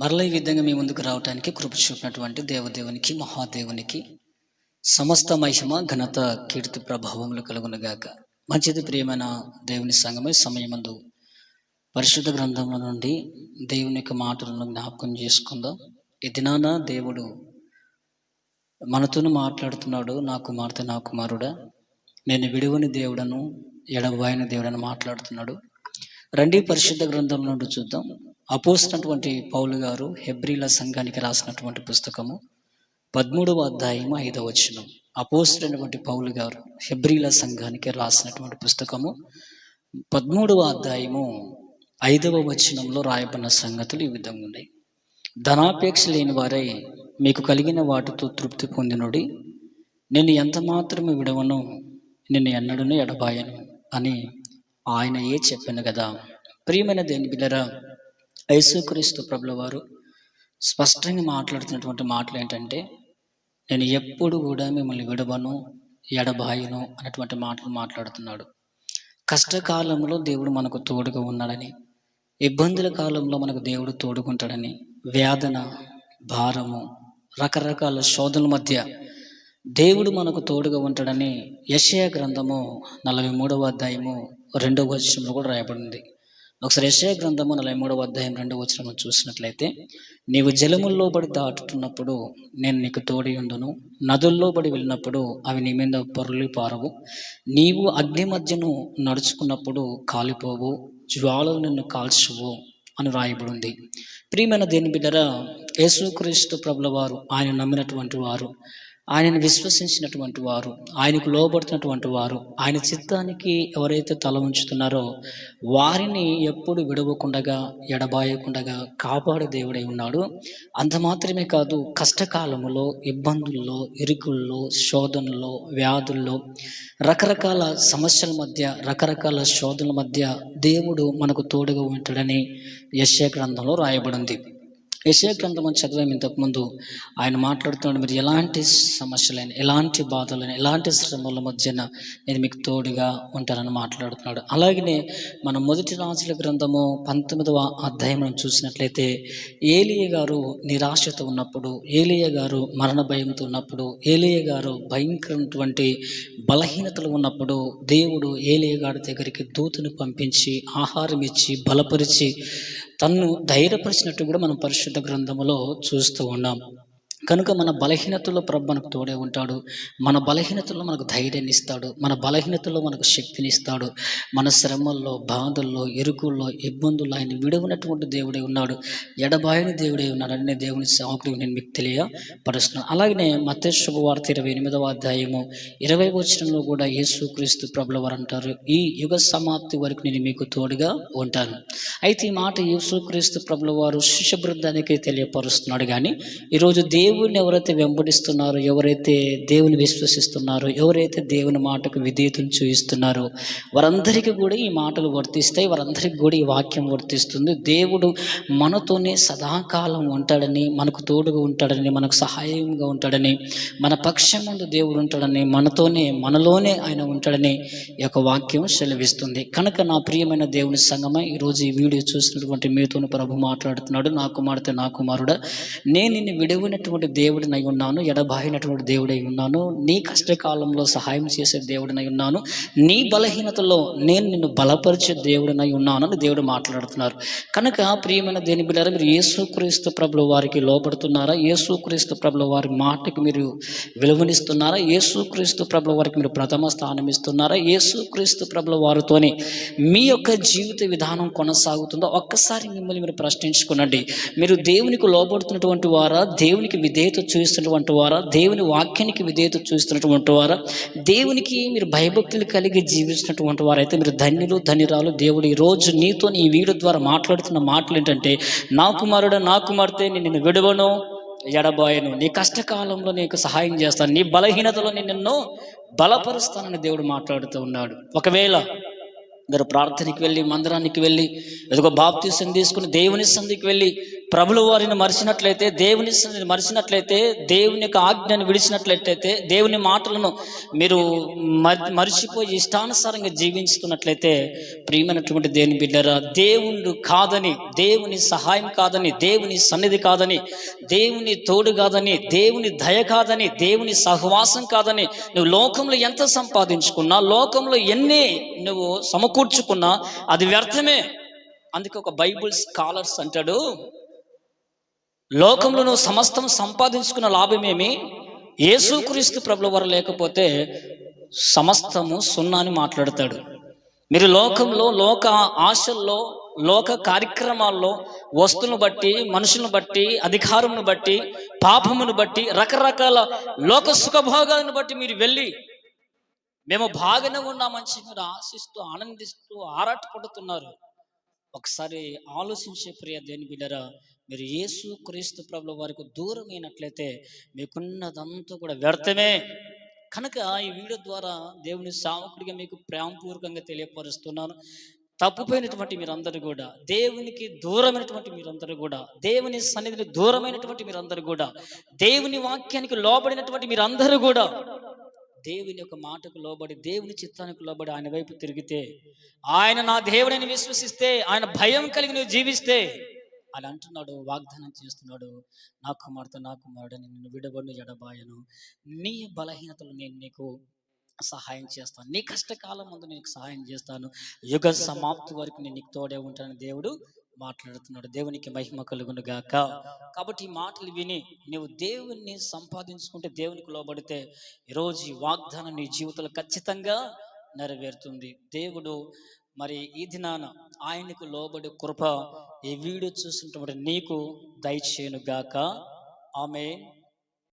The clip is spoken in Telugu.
మరల ఈ విధంగా మీ ముందుకు రావడానికి కృప చూపినటువంటి దేవదేవునికి మహాదేవునికి సమస్త మహిమ ఘనత కీర్తి ప్రభావములు కలుగునుగాక. మంచిది ప్రియమైన దేవుని సంగమే సమయమందు పరిశుద్ధ గ్రంథముల నుండి దేవుని యొక్క మాటలను జ్ఞాపకం చేసుకుందాం. ఈ దినాన దేవుడు మనతోను మాట్లాడుతున్నాడు నా కుమార్తె నా కుమారుడా. నేను విడువని దేవుడను ఎడబాయిన దేవుడని మాట్లాడుతున్నాడు. రండి పరిశుద్ధ గ్రంథం నుండి చూద్దాం. అపోసినటువంటి పౌలు గారు హెబ్రిల సంఘానికి రాసినటువంటి పుస్తకము పదమూడవ అధ్యాయము ఐదవ వచనం. అపోసినటువంటి పౌలు గారు హెబ్రిల సంఘానికి రాసినటువంటి పుస్తకము పదమూడవ అధ్యాయము ఐదవ వచనంలో రాయబడిన సంగతులు ఈ విధంగా ఉన్నాయి. ధనాపేక్ష లేని వారై మీకు కలిగిన వాటితో తృప్తి పొందినుడి నేను ఎంత మాత్రమే విడవను నిన్ను ఎన్నడను ఎడబాయను అని ఆయన ఏ చెప్పాను కదా. ప్రియమైన దేని బిల్లరా యేసుక్రీస్తు ప్రభుల వారు స్పష్టంగా మాట్లాడుతున్నటువంటి మాటలు ఏంటంటే నేను ఎప్పుడు కూడా మిమ్మల్ని విడవను ఎడబాయను అనేటువంటి మాటలు మాట్లాడుతున్నాడు. కష్టకాలంలో దేవుడు మనకు తోడుగా ఉన్నాడని ఇబ్బందుల కాలంలో మనకు దేవుడు తోడుకుంటాడని వేదన భారము రకరకాల శోధనల మధ్య దేవుడు మనకు తోడుగా ఉంటాడని యశయ గ్రంథము నలభై మూడవ అధ్యాయము రెండవ వచనంలో కూడా రాయబడింది. ఒకసారి యశయ గ్రంథము నలభై మూడవ అధ్యాయం రెండవ వచనం చూసినట్లయితే నీవు జలముల్లో పడి దాటుతున్నప్పుడు నేను నీకు తోడి ఉండును. నదుల్లో పడి వెళ్ళినప్పుడు అవి నీ మీద పొరలి పారవు నీవు అగ్ని మధ్యను నడుచుకున్నప్పుడు కాలిపోవు. జ్వాలలు నిన్ను కాల్చువు అని రాయబడి ఉంది ప్రియమైన దేని బిడ్డరా యేసుక్రీస్తు ప్రభుల వారు ఆయన నమ్మినటువంటి వారు ఆయనను విశ్వసించినటువంటి వారు ఆయనకు లోబడుతున్నటువంటి వారు ఆయన చిత్తానికి ఎవరైతే తల ఉంచుతున్నారో వారిని ఎప్పుడు విడవకుండగా ఎడబాయకుండగా కాపాడే దేవుడై ఉన్నాడు. అంత మాత్రమే కాదు కష్టకాలములో ఇబ్బందుల్లో ఇరుకుల్లో శోధనలో వ్యాధుల్లో రకరకాల సమస్యల మధ్య రకరకాల శోధనల మధ్య దేవుడు మనకు తోడుగా ఉంటాడని యశ్య గ్రంథంలో రాయబడింది. యశయ గ్రంథం అని చదివాము ఇంతకుముందు? ఆయన మాట్లాడుతున్నాడు మీరు ఎలాంటి సమస్యలైన ఎలాంటి బాధలైన ఎలాంటి శ్రమల మధ్యన నేను మీకు తోడుగా ఉంటానని మాట్లాడుతున్నాడు. అలాగనే మన మొదటి రాజుల గ్రంథము పంతొమ్మిదవ అధ్యాయం చూసినట్లయితే ఏలియ గారు నిరాశతో ఉన్నప్పుడు ఏలియ గారు మరణ భయంతో ఉన్నప్పుడు ఏలియ గారు భయంకరమైనటువంటి బలహీనతలు ఉన్నప్పుడు దేవుడు ఏలియ గారి దగ్గరికి దూతను పంపించి ఆహారం ఇచ్చి బలపరిచి తన్ను ధైర్యపరిచినట్టు కూడా మనం పరిశుద్ధ గ్రంథములో చూస్తూ ఉన్నాం. కనుక మన బలహీనతలో ప్రభు మనకు తోడే ఉంటాడు. మన బలహీనతలో మనకు ధైర్యాన్ని ఇస్తాడు. మన బలహీనతలో మనకు శక్తిని ఇస్తాడు. మన శ్రమల్లో బాధల్లో ఎరుకుల్లో ఇబ్బందుల్లో ఆయన విడవనటువంటి దేవుడే ఉన్నాడు. ఎడబాయని దేవుడే ఉన్నాడు. అనే దేవుని సేవకుడు నేను మీకు తెలియపరుస్తున్నాను అలాగనే మత శుభవార్త ఇరవై ఎనిమిదవ అధ్యాయము ఇరవై వచనంలో కూడా యేసుక్రీస్తు ప్రభుల వారు అంటారు. ఈ యుగ సమాప్తి వరకు నేను మీకు తోడుగా ఉంటాను. అయితే ఈ మాట యేసుక్రీస్తు ప్రభుల వారు శిష్య బృందానికి తెలియపరుస్తున్నాడు. కానీ ఈరోజు దేవుని ఎవరైతే వెంబడిస్తున్నారో ఎవరైతే దేవుని విశ్వసిస్తున్నారో ఎవరైతే దేవుని మాటకు విధేయతను చూపిస్తున్నారో వారందరికీ కూడా ఈ మాటలు వర్తిస్తాయి వారందరికీ కూడా ఈ వాక్యం వర్తిస్తుంది. దేవుడు మనతోనే సదాకాలం ఉంటాడని మనకు తోడుగా ఉంటాడని మనకు సహాయంగా ఉంటాడని మన పక్షం ముందు దేవుడు ఉంటాడని మనతోనే మనలోనే ఆయన ఉంటాడని ఈ యొక్క వాక్యం సెలవిస్తుంది. కనుక నా ప్రియమైన దేవుని సంగమై ఈరోజు ఈ వీడియో చూసినటువంటి మీతోను ప్రభు మాట్లాడుతున్నాడు. నా కుమార్తె నా కుమారుడు నేను నిన్ను విడవనటువంటి దేవుడినై ఉన్నాను ఎడబాయినటువంటి దేవుడై ఉన్నాను నీ కష్టకాలంలో సహాయం చేసే దేవుడినై ఉన్నాను నీ బలహీనతలో నేను నిన్ను బలపరిచే దేవుడినై ఉన్నాను అని దేవుడు మాట్లాడుతున్నారు. కనుక ప్రియమైన దేని బిడ్డారా మీరు యేసుక్రీస్తు ప్రభుల వారికి లోపడుతున్నారా యేసుక్రీస్తు ప్రభుల వారి మాటకి మీరు విలువనిస్తున్నారా? యేసుక్రీస్తు ప్రభుల వారికి మీరు ప్రథమ స్థానం ఇస్తున్నారా? యేసుక్రీస్తు ప్రభుల వారితోనే మీ యొక్క జీవిత విధానం కొనసాగుతుందో? ఒక్కసారి మిమ్మల్ని మీరు ప్రశ్నించుకునండి. మీరు దేవునికి లోబడుతున్నటువంటి వారా? దేవునికి విధేయత చూస్తున్నటువంటి వారా దేవుని వాక్యానికి విధేయత చూస్తున్నటువంటి వారా దేవునికి మీరు భయభక్తులు కలిగి జీవిస్తున్నటువంటి వారైతే మీరు ధన్యులు ధన్యురాలు. దేవుడు ఈరోజు రోజు నీతో ఈ వీడియో ద్వారా మాట్లాడుతున్న మాటలు ఏంటంటే నా కుమారుడు నా కుమార్తె నేను నిన్ను విడవను ఎడబాయను. నీ కష్టకాలంలో నీకు సహాయం చేస్తాను. నీ బలహీనతలో నేను నిన్ను బలపరుస్తానని దేవుడు మాట్లాడుతూ ఉన్నాడు. ఒకవేళ మీరు ప్రార్థనకి వెళ్ళి మందిరానికి వెళ్ళి ఎదుగో బాప్తీసం తీసుకుని దేవుని సంధికి వెళ్ళి ప్రభుల వారిని మరిచినట్లయితే దేవుని మరిచినట్లయితే దేవుని యొక్క ఆజ్ఞను విడిచినట్లయితే దేవుని మాటలను మీరు మరిచిపోయి ఇష్టానుసారంగా జీవిస్తున్నట్లయితే ప్రియమైనటువంటి దేవుని బిడ్డరా దేవుడు కాదని దేవుని సహాయం కాదని దేవుని సన్నిధి కాదని దేవుని తోడు కాదని దేవుని దయ కాదని దేవుని సహవాసం కాదని నువ్వు లోకంలో ఎంత సంపాదించుకున్నా లోకంలో ఎన్ని నువ్వు సమకూర్చుకున్నా అది వ్యర్థమే. అందుకే ఒక బైబుల్ స్కాలర్స్ అంటాడు లోకంలో నువ్వు సమస్తం సంపాదించుకున్న లాభమేమి? యేసుక్రీస్తు ప్రభుల వారు లేకపోతే సమస్తము సున్నా అని మాట్లాడతాడు. మీరు లోకంలో లోక ఆశల్లో లోక కార్యక్రమాల్లో వస్తువులను బట్టి మనుషులను బట్టి అధికారమును బట్టి పాపమును బట్టి రకరకాల లోక సుఖభోగాలను బట్టి మీరు వెళ్ళి మేము బాగానే ఉన్నామని చెప్పి మీరు ఆశిస్తూ ఆనందిస్తూ ఆరాటపడుతున్నారు. ఒకసారి ఆలోచించే ప్రియ దేని బిడ్డరా మీరు యేసు క్రీస్తు ప్రభుల వారికి దూరమైనట్లయితే మీకున్నదంతా కూడా వ్యర్థమే. కనుక ఈ వీడియో ద్వారా దేవుని సావకుడిగా మీకు ప్రేమపూర్వకంగా తెలియపరుస్తున్నాను. తప్పుపోయినటువంటి మీరందరూ కూడా దేవునికి దూరమైనటువంటి మీరందరూ కూడా దేవుని సన్నిధిని దూరమైనటువంటి మీరందరూ కూడా దేవుని వాక్యానికి లోబడినటువంటి మీరందరూ కూడా దేవుని యొక్క మాటకు లోబడి దేవుని చిత్తానికి లోబడి ఆయన వైపు తిరిగితే ఆయన నా దేవుడిని విశ్వసిస్తే ఆయన భయం కలిగి నువ్వు జీవిస్తే అని అంటున్నాడు వాగ్దానం చేస్తున్నాడు నా కుమార్తె నా కుమారుడని నిన్ను విడబడిన జడబాయను నీ బలహీనతలు నేను నీకు సహాయం చేస్తాను. నీ కష్టకాలం ముందు నీకు సహాయం చేస్తాను. యుగ సమాప్తి వరకు నేను నీకు తోడే ఉంటానని దేవుడు మాట్లాడుతున్నాడు. దేవునికి మహిమ కలుగును గాక. కాబట్టి ఈ మాటలు విని నువ్వు దేవుణ్ణి సంపాదించుకుంటే దేవునికి లోబడితే ఈరోజు ఈ వాగ్దానం నీ జీవితంలో ఖచ్చితంగా నెరవేరుతుంది. దేవుడు మరి ఈ దినాన ఆయనకు లోబడి కృప ఈ వీడియో చూసినటువంటి నీకు దయచేయను గాక. ఆమె